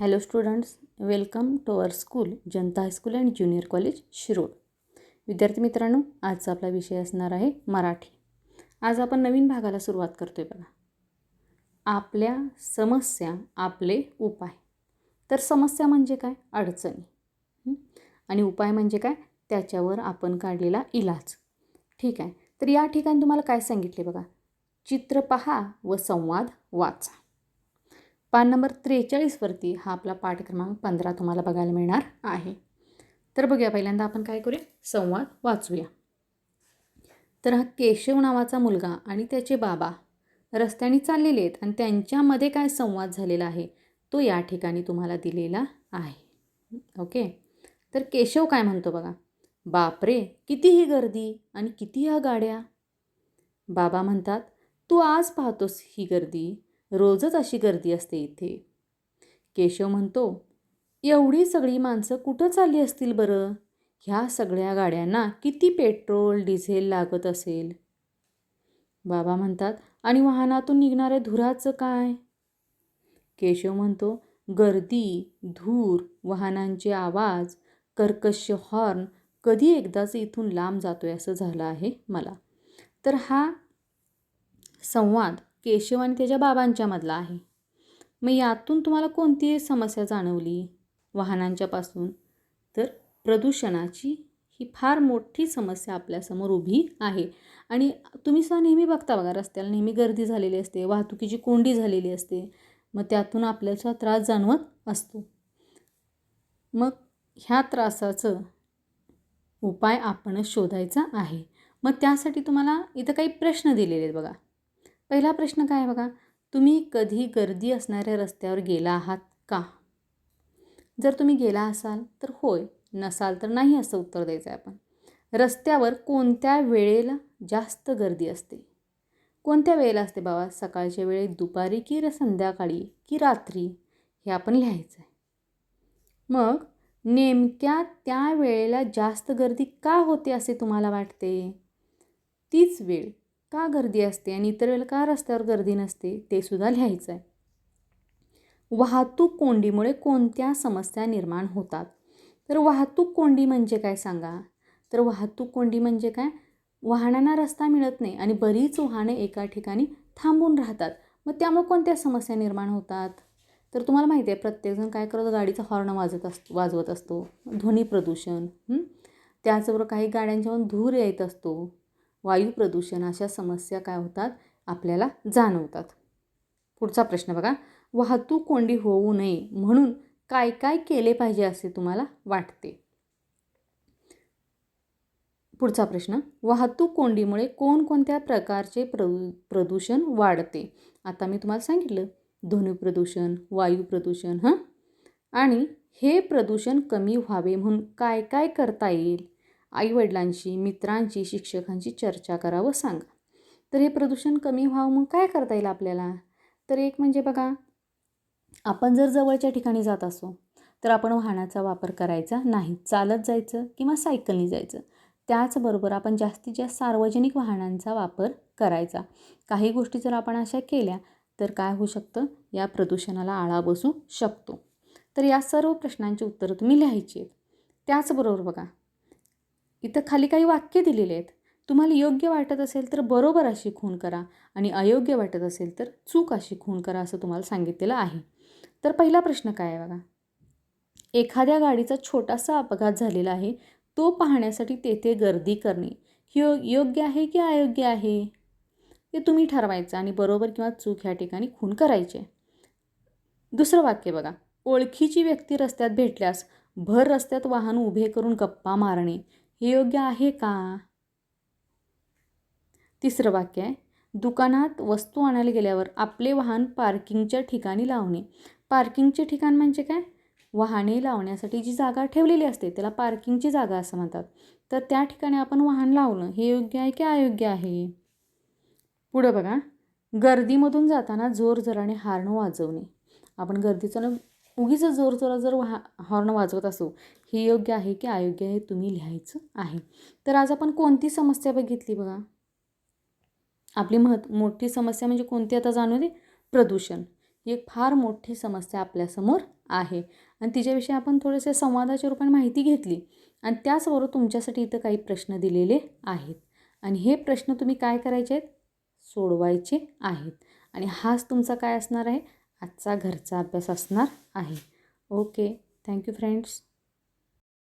Hello students welcome to our school Janata high school and junior college Shirod विद्यार्थी मित्रांनो आजचा आपला विषय असणार आहे मराठी. आज आपण नवीन भागाला सुरुवात करतो आहे बघा. आपल्या समस्या आपले उपाय. तर समस्या म्हणजे काय? अडचणी. आणि उपाय म्हणजे काय? त्याच्यावर आपण काढलेला इलाज. ठीक आहे? तर या ठिकाणी तुम्हाला काय सांगितले बघा? चित्र पहा व संवाद वाचा. पान नंबर त्रेचाळीसवरती हा आपला पाठ क्रमांक पंधरा तुम्हाला बघायला मिळणार आहे. तर बघूया पहिल्यांदा आपण काय करूया? संवाद वाचूया. तर हा केशव नावाचा मुलगा आणि त्याचे बाबा रस्त्याने चाललेले आहेत आणि त्यांच्यामध्ये काय संवाद झालेला आहे? तो या ठिकाणी तुम्हाला दिलेला आहे. ओके? तर केशव काय म्हणतो बघा? बापरे किती ही गर्दी आणि किती ह्या गाड्या? बाबा म्हणतात तू आज पाहतोस ही गर्दी रोजच अशी गर्दी असते इथे. केशव म्हणतो एवढी सगळी माणसं कुठं चालली असतील बरं? ह्या सगळ्या गाड्यांना किती पेट्रोल डिझेल लागत असेल? बाबा म्हणतात आणि वाहनातून निघणाऱ्या धुराचं काय? केशव म्हणतो गर्दी धूर वाहनांचे आवाज कर्कश हॉर्न कधी एकदाच इथून लांब जातोय असं झालं आहे मला. तर हा संवाद केशव आणि त्याच्या बाबांच्यामधला आहे. मग यातून तुम्हाला कोणती समस्या जाणवली? वाहनांच्यापासून? तर प्रदूषणाची ही फार मोठी समस्या आपल्यासमोर उभी आहे. आणि तुम्ही सुद्धा नेहमी बघता बघा रस्त्याला नेहमी गर्दी झालेली असते वाहतुकीची कोंडी झालेली असते. मग त्यातून आपल्याचा त्रास जाणवत असतो. मग ह्या त्रासाचं उपाय आपणच शोधायचा आहे. मग त्यासाठी तुम्हाला इथं काही प्रश्न दिलेले आहेत बघा. पहिला प्रश्न काय आहे बघा? तुम्ही कधी गर्दी असणाऱ्या रस्त्यावर गेला आहात का? जर तुम्ही गेला असाल तर होय नसाल तर नाही असं उत्तर द्यायचं आहे आपण. रस्त्यावर कोणत्या वेळेला जास्त गर्दी असते? कोणत्या वेळेला असते बाबा? सकाळच्या वेळेत दुपारी की र संध्याकाळी की रात्री? हे आपण लिहायचं आहे मग नेमक्या त्या वेळेला जास्त गर्दी का होते असे तुम्हाला वाटते? तीच वेळ. का गर्दी असते आणि इतर वेळेला का रस्त्यावर गर्दी नसते ते सुद्धा लिहायचं आहे वाहतूक कोंडीमुळे कोणत्या समस्या निर्माण होतात? तर वाहतूक कोंडी म्हणजे काय सांगा? तर वाहतूक कोंडी म्हणजे काय? वाहनांना रस्ता मिळत नाही आणि बरीच वाहने एका ठिकाणी थांबून राहतात. मग त्यामुळे कोणत्या समस्या निर्माण होतात? तर तुम्हाला माहिती आहे प्रत्येकजण काय करतो गाडीचा हॉर्न वाजत असतो वाजवत असतो. ध्वनी प्रदूषण त्याचबरोबर काही गाड्यांच्यावर धूर येत असतो. वायू प्रदूषण अशा समस्या काय होतात आपल्याला जाणवतात. पुढचा प्रश्न बघा. वाहतूक कोंडी होऊ नये म्हणून काय काय केले पाहिजे असे तुम्हाला वाटते? पुढचा प्रश्न. वाहतूक कोंडीमुळे कोणकोणत्या प्रकारचे प्रदू प्रदूषण वाढते? आता मी तुम्हाला सांगितलं. ध्वनी प्रदूषण वायू प्रदूषण हां? आणि हे प्रदूषण कमी व्हावे म्हणून काय काय करता येईल? आईवडिलांशी मित्रांशी शिक्षकांशी चर्चा करावं सांगा. तर हे प्रदूषण कमी व्हावं मग काय करता येईल आपल्याला? तर एक म्हणजे बघा आपण जर जवळच्या ठिकाणी जात असो तर आपण वाहनाचा वापर करायचा नाही. चालत जायचं किंवा सायकलने जायचं. त्याचबरोबर आपण जास्तीत जास्त सार्वजनिक वाहनांचा वापर करायचा. काही गोष्टी जर आपण अशा केल्या तर काय होऊ शकतं? या प्रदूषणाला आळा बसू शकतो. तर या सर्व प्रश्नांची उत्तरं तुम्ही लिहायची आहेत. त्याचबरोबर बघा इथं खाली काही वाक्य दिलेले आहेत. तुम्हाला योग्य वाटत असेल तर बरोबर अशी खून करा आणि अयोग्य वाटत असेल तर चूक अशी खून करा असं तुम्हाला सांगितलेलं आहे. तर पहिला प्रश्न काय आहे बघा? एखाद्या गाडीचा छोटासा अपघात झालेला आहे. तो पाहण्यासाठी तेथे गर्दी करणे. यो योग्य आहे की अयोग्य आहे? ते तुम्ही ठरवायचं आणि बरोबर किंवा चूक ह्या ठिकाणी खून करायचे दुसरं वाक्य बघा. ओळखीची व्यक्ती रस्त्यात भेटल्यास भर रस्त्यात वाहन उभे करून गप्पा मारणे. हे योग्य आहे का? तिसरं वाक्य आहे. दुकानात वस्तू आणायला गेल्यावर आपले वाहन पार्किंगच्या ठिकाणी लावणे. पार्किंगचे ठिकाण म्हणजे काय? वाहने लावण्यासाठी जी जागा ठेवलेली असते त्याला पार्किंगची जागा असं म्हणतात. तर त्या ठिकाणी आपण वाहन लावणं हे योग्य आहे की अयोग्य आहे? पुढं बघा. गर्दीमधून जाताना जोरजोराने हार्न वाजवणे. आपण गर्दीचं उगीच जोरजोरा जर वा हॉर्न वाजवत असू हे योग्य आहे की अयोग्य हे तुम्ही लिहायचं आहे. तर आज आपण कोणती समस्या बघितली बघा? आपली महत् मोठी समस्या म्हणजे कोणती आता जाणू दे? प्रदूषण. ही एक फार मोठी समस्या आपल्यासमोर आहे. आणि तिच्याविषयी आपण थोडेसे संवादाच्या रूपाने माहिती घेतली. आणि त्याचबरोबर तुमच्यासाठी इथं काही प्रश्न दिलेले आहेत. आणि हे प्रश्न तुम्ही काय करायचे आहेत? सोडवायचे आहेत. आणि हाच तुमचा काय असणार आहे? आजचा घरचा अभ्यास असणार आहे. ओके. Thank you friends